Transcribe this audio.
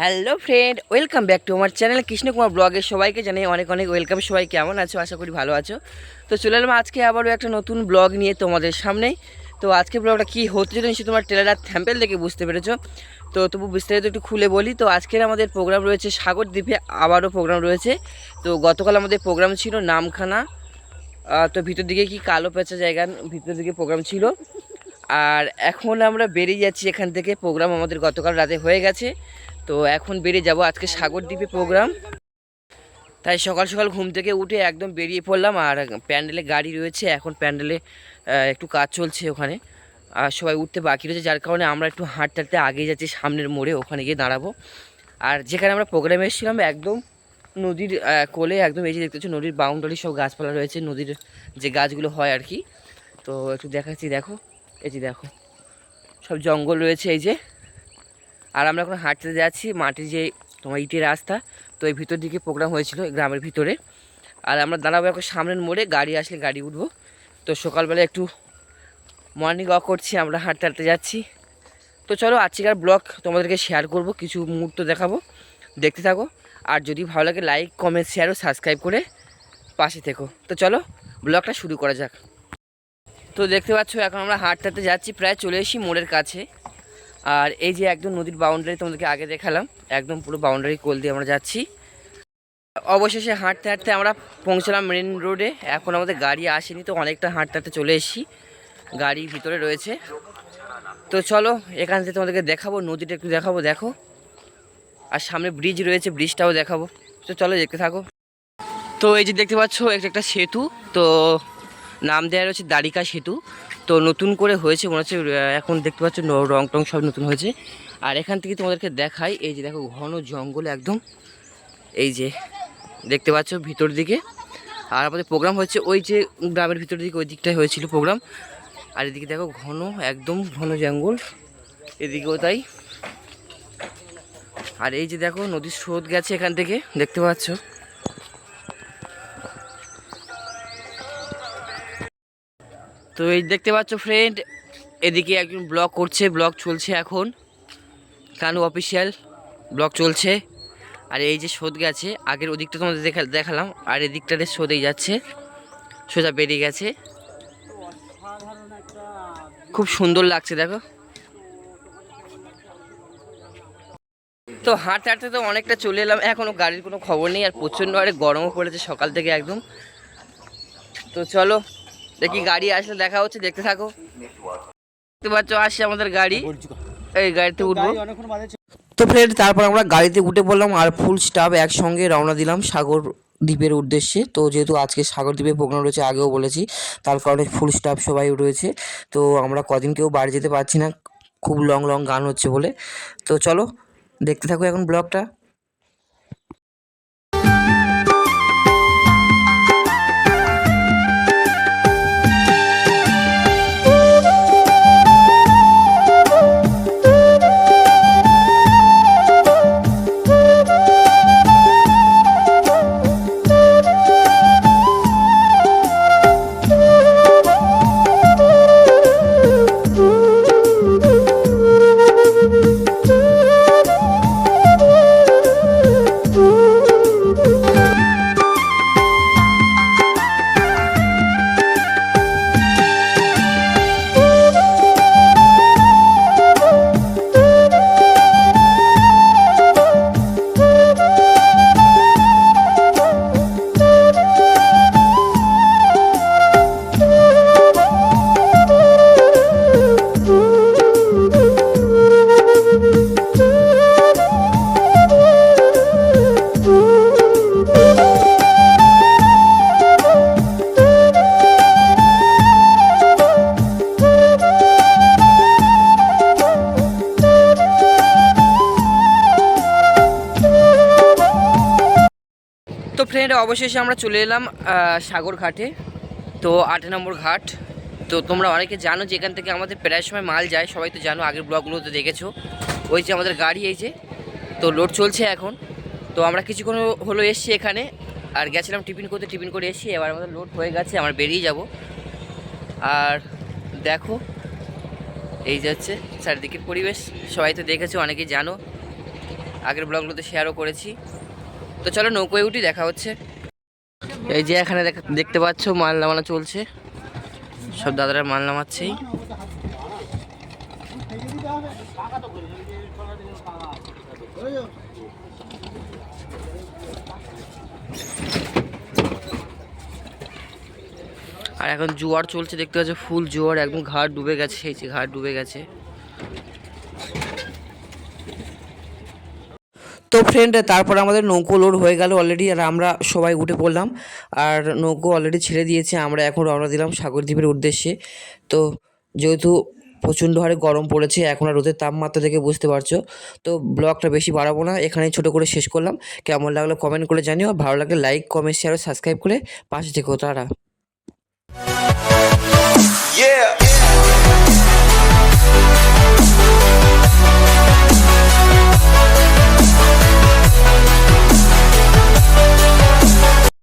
Hello friend, welcome back to আমার channel Krishna Kumar ব্লগের সবাইকে জানাই অনেক অনেক ওয়েলকাম। সবাই কেমন আছো? আশা করি ভালো আছো। তো চলে এলাম আজকে আবারও একটা নতুন ব্লগ নিয়ে তোমাদের সামনেই তো আজকে ব্লগটা কী হতে যদি নিশ্চয়ই তোমার টেলার থ্যাম্পেল দেখে বুঝতে পেরেছ। তো তবু বিস্তারিত একটু খুলে বলি, তো আজকের আমাদের প্রোগ্রাম রয়েছে সাগর দ্বীপে আবারও প্রোগ্রাম রয়েছে। তো গতকাল আমাদের প্রোগ্রাম ছিল নামখানা। তো ভিতর দিকে কি কালো পেঁচা জায়গা, ভিতর দিকে প্রোগ্রাম ছিল। আর এখন আমরা বেরিয়ে যাচ্ছি এখান থেকে। প্রোগ্রাম আমাদের গতকাল রাতে হয়ে গেছে। তো এখন বেরিয়ে যাব আজকে সাগর দ্বীপে প্রোগ্রাম তাই সকাল সকাল ঘুম থেকে উঠে একদম বেরিয়ে পড়লাম আর প্যান্ডেলে গাড়ি রয়েছে, এখন প্যান্ডেলে একটু কাজ চলছে ওখানে। আর সবাই উঠতে বাকি রয়েছে, যার কারণে আমরা একটু হাঁটতে হাঁটতে আগে যাচ্ছি সামনের মোড়ে, ওখানে গিয়ে দাঁড়াবো। আর যেখানে আমরা প্রোগ্রামে এসেছিলাম, একদম নদীর কোলে একদম এই যে দেখতে পাচ্ছ, নদীর বাউন্ডারি সব গাছপালা রয়েছে, নদীর যে গাছগুলো হয় আর কি। তো একটু দেখাচ্ছি, দেখো, এই যে দেখো, সব জঙ্গল রয়েছে এই যে। আর আমরা এখন হাঁটতে যাচ্ছি মাটির যে তোমার ইটের রাস্তা, তো এই ভিতর দিকে প্রোগ্রাম হয়েছিল গ্রামের ভিতরে। আর আমরা দাঁড়াবো এখন সামনের মোড়ে, গাড়ি আসলে গাড়ি উঠবো। তো সকালবেলা একটু মর্নিং ওয়াক করছি, আমরা হাঁটতে হাঁটতে যাচ্ছি। তো চলো, আজকের ব্লগ তোমাদেরকে শেয়ার করব, কিছু মুহূর্ত দেখাবো। দেখতে থাকো। আর যদি ভালো লাগে লাইক কমেন্ট শেয়ার ও সাবস্ক্রাইব করে পাশে থেকো। তো চলো, ব্লগটা শুরু করা যাক। তো দেখতে পাচ্ছ, এখন আমরা হাঁটতে হাঁটতে যাচ্ছি, প্রায় চলে এসেছি মোড়ের কাছে। আর এই যে একদম নদীর বাউন্ডারি তোমাদেরকে আগে দেখালাম, একদম পুরো বাউন্ডারি কোল দিয়ে আমরা যাচ্ছি। অবশেষে হাঁটতে হাঁটতে আমরা পৌঁছলাম মেন রোডে এখন আমাদের গাড়ি আসেনি, তো অনেকটা হাঁটতে হাঁটতে চলে এসেছি। গাড়ি ভিতরে রয়েছে। তো চলো, এখান থেকে তোমাদেরকে দেখাবো, নদীটা একটু দেখাবো, দেখো। আর সামনে ব্রিজ রয়েছে ব্রিজটাও দেখাবো। তো চলো দেখতে থাকো। তো এই যে দেখতে পাচ্ছ, একটা একটা সেতু। তো নাম দেওয়া রয়েছে দ্বারিকা সেতু। তো নতুন করে হয়েছে, মনে হচ্ছে এখন দেখতে পাচ্ছ রং টং সব নতুন হয়েছে। আর এখান থেকে তোমাদেরকে দেখাই, এই যে দেখো ঘন জঙ্গল একদম। এই যে দেখতে পাচ্ছ ভিতর দিকে। আর আমাদের প্রোগ্রাম হচ্ছে ওই যে গ্রামের ভিতর দিকে, ওই দিকটাই হয়েছিল প্রোগ্রাম আর এদিকে দেখো ঘন, একদম ঘন জঙ্গল। এদিকেও তাই। আর এই যে দেখো নদীর স্রোত গেছে এখান থেকে, দেখতে পাচ্ছ। তো এই দেখতে পাচ্ছ ফ্রেন্ড এদিকে একজন ব্লগ করছে ব্লগ চলছে এখন। কানু অফিসিয়াল ব্লগ চলছে। আর এই যে স্রোত গেছে, আগের ওদিকটা তোমাদের দেখা, দেখালাম, আর এদিকটাতে স্রোতেই যাচ্ছে। সোজা বেরিয়ে গেছে। খুব সুন্দর লাগছে, দেখো। তো হাঁটতে হাঁটতে তো অনেকটা চলে এলাম। এখনও গাড়ির কোনো খবর নেই, আর প্রচণ্ড আরে গরমও পড়েছে সকাল থেকে একদম। তো চলো দেখি গাড়ি আসলে দেখা হচ্ছে দেখতে থাকো। দেখতে পাচ্ছ আসছে আমাদের গাড়ি। এই গাড়িতে উঠবো। তো ফ্রেন্ড তারপর আমরা গাড়িতে উঠে পড়লাম আর ফুল স্টাফ একসঙ্গে রওনা দিলাম সাগর দ্বীপের উদ্দেশ্যে। তো যেহেতু আজকে সাগর দ্বীপের প্রোগ্রাম রয়েছে আগেও বলেছি তার কারণে ফুল স্টাফ সবাই রয়েছে। তো আমরা কদিন কেউ বাড়ি যেতে পারছি না খুব লং লং গান হচ্ছে বলে। তো চলো দেখতে থাকো এখন ব্লগটা। ফ্রেন্ড অবশেষে আমরা চলে এলাম সাগর ঘাটে তো আট নম্বর ঘাট। তো তোমরা অনেকে জানো যে এখান থেকে আমাদের প্রায় সময় মাল যায়। সবাই তো জানো, আগের ব্লগগুলো তো দেখেছ। ওই যে আমাদের গাড়ি এই যে। তো লোড চলছে এখন। তো আমরা কিছুক্ষণ হলো এসছি এখানে। আর গেছিলাম টিফিন করতে, টিফিন করে এসছি। এবার আমাদের লোড হয়ে গেছে, আমরা বেরিয়ে যাব। আর দেখো, এই যাচ্ছে চারিদিকের পরিবেশ। সবাই তো দেখেছ, অনেকেই জানো। আগের ব্লগগুলোতে শেয়ারও করেছি। তো চলো নৌকোয় উঠি, দেখা হচ্ছে। এই যে এখানে দেখ- দেখতে পাচ্ছ মাল নামানো চলছে। সব দাদারা মাল নামাচ্ছেই। আর এখন জোয়ার চলছে, দেখতে পাচ্ছ, ফুল জোয়ার, একদম ঘাট ডুবে গেছে যে ঘাট ডুবে গেছে। তো ফ্রেন্ড তারপর আমাদের নৌকো লোড হয়ে গেল অলরেডি আর আমরা সবাই উঠে পড়লাম। আর নৌকো অলরেডি ছেড়ে দিয়েছে, আমরা এখন রওনা দিলাম সাগরদ্বীপের উদ্দেশ্যে। তো যেহেতু প্রচণ্ড হারে গরম পড়েছে, এখন আর রোদের তাপমাত্রা থেকে বুঝতে পারছ। তো ব্লগটা বেশি বাড়াবো না, এখানেই ছোটো করে শেষ করলাম। কেমন লাগল কমেন্ট করে জানিও ভালো লাগলে লাইক কমেন্ট শেয়ার সাবস্ক্রাইব করে পাশে থেকো তারা.